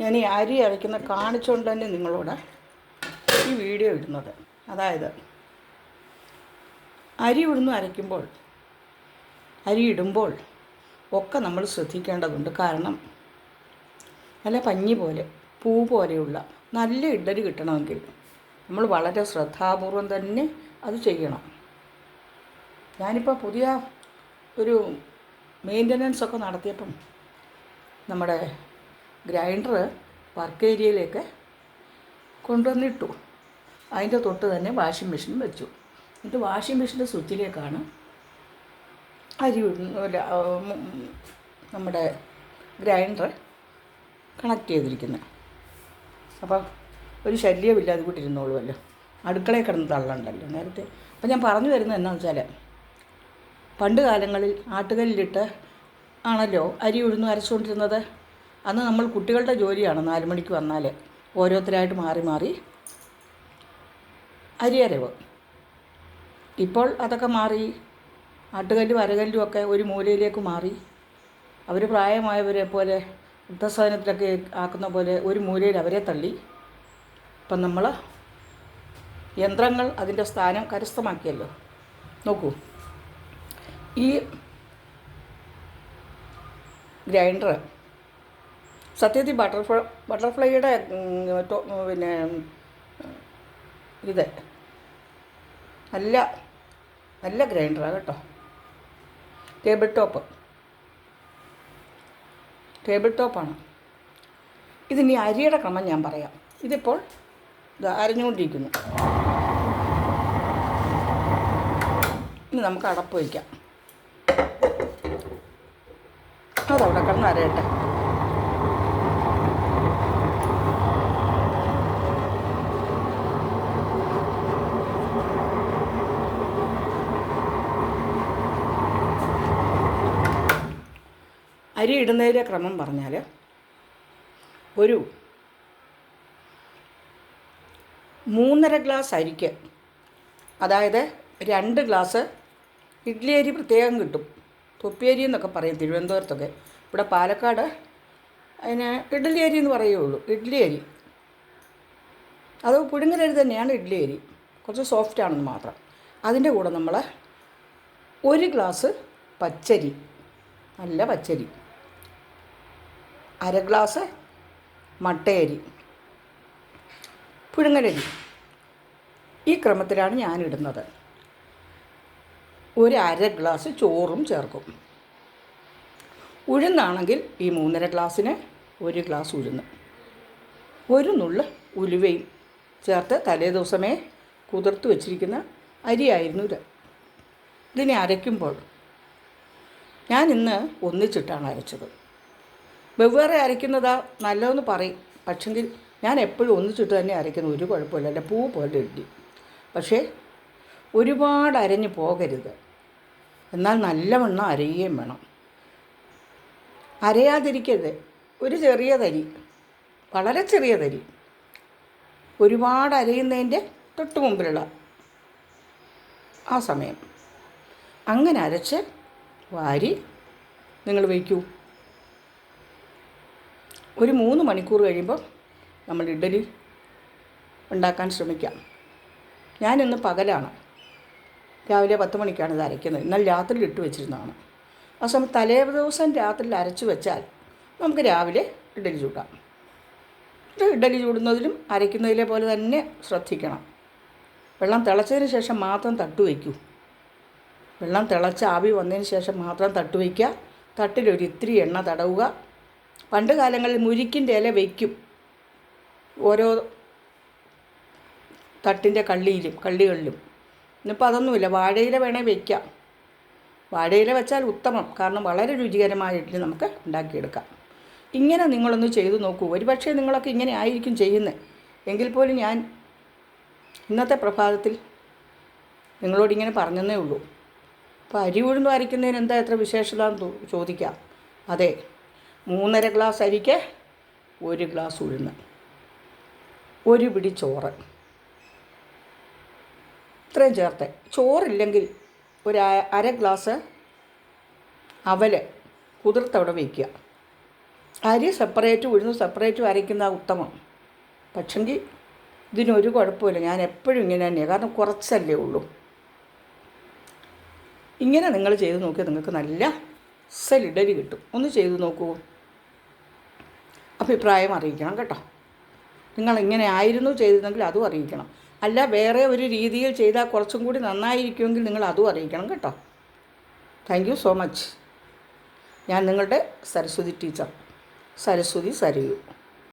ഞാൻ ഈ അരി അരയ്ക്കുന്ന കാണിച്ചുകൊണ്ട് തന്നെ നിങ്ങളോട് ഈ വീഡിയോ ഇടുന്നത്. അതായത് അരി ഉഴുന്ന് അരയ്ക്കുമ്പോൾ അരി ഇടുമ്പോൾ ഒക്കെ നമ്മൾ ശ്രദ്ധിക്കേണ്ടതുണ്ട്. കാരണം നല്ല പഞ്ഞി പോലെ പൂ പോലെയുള്ള നല്ല ഇഡ്ഡലി കിട്ടണമെങ്കിൽ നമ്മൾ വളരെ ശ്രദ്ധാപൂർവം തന്നെ അത് ചെയ്യണം. ഞാനിപ്പോൾ പുതിയ ഒരു മെയിന്റനൻസ് ഒക്കെ നടത്തിയപ്പം നമ്മുടെ ഗ്രൈൻഡർ വർക്ക് ഏരിയയിലേക്ക് കൊണ്ടുവന്നിട്ടു. അതിന്റെ തൊട്ട് തന്നെ വാഷിംഗ് മെഷീൻ വെച്ചു. എന്നിട്ട് വാഷിംഗ് മെഷീന്റെ സ്വിച്ചിലേക്കാണ് അരി നമ്മുടെ ഗ്രൈൻഡർ കണക്ട് ചെയ്തിരിക്കുന്നത്. അപ്പോൾ ഒരു ശല്യമില്ലാതെ കൂട്ടി ഇരുന്നോളുമല്ലോ അടുക്കളയിൽ കിടന്ന് തള്ളണ്ടല്ലോ നേരത്തെ. അപ്പം ഞാൻ പറഞ്ഞു വരുന്നത് എന്താണെന്ന് വെച്ചാൽ പണ്ട് കാലങ്ങളിൽ ആട്ടുകല്ലിലിട്ട് ആണല്ലോ അരി ഉഴുന്ന് അരച്ചുകൊണ്ടിരുന്നത്? അന്ന് നമ്മൾ കുട്ടികളുടെ ജോലിയാണ് നാല് മണിക്ക് വന്നാൽ. ഓരോരുത്തരായിട്ട് മാറി മാറി അരിയരവ് ഇപ്പോൾ അതൊക്കെ മാറി. ആട്ടുകല്ലും അരകല്ലും ഒക്കെ ഒരു മൂലയിലേക്ക് മാറി. അവർ പ്രായമായവരെ പോലെ വൃദ്ധസാധനത്തിലൊക്കെ ആക്കുന്ന പോലെ ഒരു മൂലയിൽ അവരെ തള്ളി. ഇപ്പം നമ്മൾ യന്ത്രങ്ങൾ അതിന്റെ സ്ഥാനം കരസ്ഥമാക്കിയല്ലോ. നോക്കൂ. ഈ ഗ്രൈൻഡർ സത്യത്തിൽ ബട്ടർഫ്ലൈ ബട്ടർഫ്ലൈയുടെ പിന്നെ ഇത്. നല്ല നല്ല ഗ്രൈൻഡറാണ് കേട്ടോ. Table top. ടേബിൾ ടോപ്പാണ്. ഇതിനി അരിയുടെ ക്രമം ഞാൻ പറയാം. ഇതിപ്പോൾ ഇത് അരഞ്ഞുകൊണ്ടിരിക്കുന്നു. ഇനി നമുക്ക് അടപ്പ് വയ്ക്കാം. അതവിടെ കിടന്ന് അരയട്ടെ. അരി ഇടുന്നതിലെ ക്രമം പറഞ്ഞാൽ ഒരു മൂന്നര ഗ്ലാസ് അരിക്ക് അതായത് രണ്ട് ഗ്ലാസ് ഇഡ്ഡലി അരി പ്രത്യേകം കിട്ടും. തൊപ്പിയരി എന്നൊക്കെ പറയും തിരുവനന്തപുരത്തൊക്കെ. ഇവിടെ പാലക്കാട് അതിന് ഇഡ്ഡലി അരി എന്ന് പറയുള്ളൂ ഇഡ്ഡലി അരി അത് പുഴുങ്ങലരി തന്നെയാണ് ഇഡ്ഡലി അരി കുറച്ച് സോഫ്റ്റ് ആണെന്ന് മാത്രം. അതിന്റെ കൂടെ നമ്മൾ ഒരു ഗ്ലാസ് പച്ചരി നല്ല പച്ചരി. അര ഗ്ലാസ് മട്ടയരി. പുഴുങ്ങലരി. ഈ ക്രമത്തിലാണ് ഞാൻ ഇടുന്നത് ഒരു അര ഗ്ലാസ് ചോറും ചേർക്കും. ഉഴുന്നാണെങ്കിൽ ഈ മൂന്നര ഗ്ലാസ്സിന് ഒരു ഗ്ലാസ് ഉഴുന്ന്. ഒരു നുള്ള് ഉലുവയും ചേർത്ത് തലേ ദിവസമേ കുതിർത്ത് വച്ചിരിക്കുന്ന അരിയായിരുന്നു ഇത്. ഇതിനെ അരയ്ക്കുമ്പോൾ ഞാൻ ഇന്ന് ഒന്നിച്ചിട്ടാണ് അരച്ചത്. വെവ്വേറെ അരയ്ക്കുന്നതാ നല്ലതെന്ന് പറയും. പക്ഷെങ്കിൽ ഞാൻ എപ്പോഴും ഒന്നിച്ചിട്ട് തന്നെ അരയ്ക്കുന്ന ഒരു കുഴപ്പമില്ല. എന്റെ പൂ പോലെ ഇടി. പക്ഷേ ഒരുപാട് അരഞ്ഞു പോകരുത്. എന്നാൽ നല്ലവണ്ണം അരയുകയും വേണം. അരയാതിരിക്കരുത്. ഒരു ചെറിയ തരി വളരെ ചെറിയ തരി ഒരുപാട് അരയുന്നതിന്റെ തൊട്ട് മുമ്പിലുള്ള ആ സമയം. അങ്ങനെ അരച്ച് വാരി നിങ്ങൾ വയ്ക്കൂ. ഒരു മൂന്ന് മണിക്കൂർ കഴിയുമ്പോൾ നമ്മൾ ഇഡ്ഡലി ഉണ്ടാക്കാൻ ശ്രമിക്കാം. ഞാനിന്ന് പകലാണ്. രാവിലെ പത്ത് മണിക്കാണ് ഇത് അരയ്ക്കുന്നത്. എന്നാൽ രാത്രി ഇട്ട് വെച്ചിരുന്നതാണ്. ആ സമയം തലേ ദിവസം രാത്രി അരച്ചു വെച്ചാൽ നമുക്ക് രാവിലെ ഇഡലി ചൂടാം. ഇത് ഇഡ്ഡലി ചൂടുന്നതിലും അരയ്ക്കുന്നതിലെ പോലെ തന്നെ ശ്രദ്ധിക്കണം. വെള്ളം തിളച്ചതിന് ശേഷം മാത്രം തട്ട് വയ്ക്കൂ. വെള്ളം തിളച്ച് ആവി വന്നതിന് ശേഷം മാത്രം തട്ട് വയ്ക്കുക. തട്ടിലൊരു ഇത്തിരി എണ്ണ തടവുക. പണ്ട് കാലങ്ങളിൽ മുരിക്കിന്റെ ഇല വയ്ക്കും. ഓരോ തട്ടിന്റെ കള്ളിയിലും കള്ളികളിലും. ഇന്നിപ്പോൾ അതൊന്നുമില്ല. വാഴയില വേണേൽ വയ്ക്കാം വാഴയില വെച്ചാൽ ഉത്തമം. കാരണം വളരെ രുചികരമായ ഇഡ്ഡലി നമുക്ക് ഉണ്ടാക്കിയെടുക്കാം. ഇങ്ങനെ നിങ്ങളൊന്ന് ചെയ്തു നോക്കൂ. ഒരുപക്ഷേ നിങ്ങളൊക്കെ ഇങ്ങനെ ആയിരിക്കും ചെയ്യുന്നത് എങ്കിൽ പോലും ഞാൻ ഇന്നത്തെ പ്രഭാതത്തിൽ നിങ്ങളോടിങ്ങനെ പറഞ്ഞതേ ഉള്ളൂ. അപ്പോൾ അരി ഉഴുന്ന് അരയ്ക്കുന്നതിന് എന്താ എത്ര വിശേഷത എന്ന് തോ- ചോദിക്കാം. അതെ മൂന്നര ഗ്ലാസ് അരിക്ക് ഒരു ഗ്ലാസ് ഉഴുന്ന്. ഒരു പിടി ചോറ്. ഇത്രയും ചേർത്ത്. ചോറില്ലെങ്കിൽ ഒരു അര ഗ്ലാസ് അവൽ കുതിർത്തവിടെ വയ്ക്കുക. അരി സെപ്പറേറ്റ് ഉഴുന്ന് സെപ്പറേറ്റ് അരയ്ക്കുന്ന ഉത്തമം. പക്ഷെങ്കിൽ ഇതിനൊരു കുഴപ്പമില്ല ഞാൻ എപ്പോഴും ഇങ്ങനെ തന്നെയാണ് കാരണം കുറച്ചല്ലേ ഉള്ളൂ. ഇങ്ങനെ നിങ്ങൾ ചെയ്ത് നോക്കിയാൽ നിങ്ങൾക്ക് നല്ല സെലിഡരി കിട്ടും. ഒന്ന് ചെയ്ത് നോക്കൂ. അഭിപ്രായം അറിയിക്കണം കേട്ടോ. നിങ്ങൾ ഇങ്ങനെ ആയിരുന്നു ചെയ്തതെങ്കിൽ അതും അറിയിക്കണം. അല്ല വേറെ ഒരു രീതിയിൽ ചെയ്താൽ കുറച്ചും കൂടി നന്നായിരിക്കുമെങ്കിൽ നിങ്ങൾ അതും അറിയിക്കണം കേട്ടോ. താങ്ക് യു സോ മച്ച് ഞാൻ നിങ്ങളുടെ സരസ്വതി ടീച്ചർ സരസ്വതി സരയു.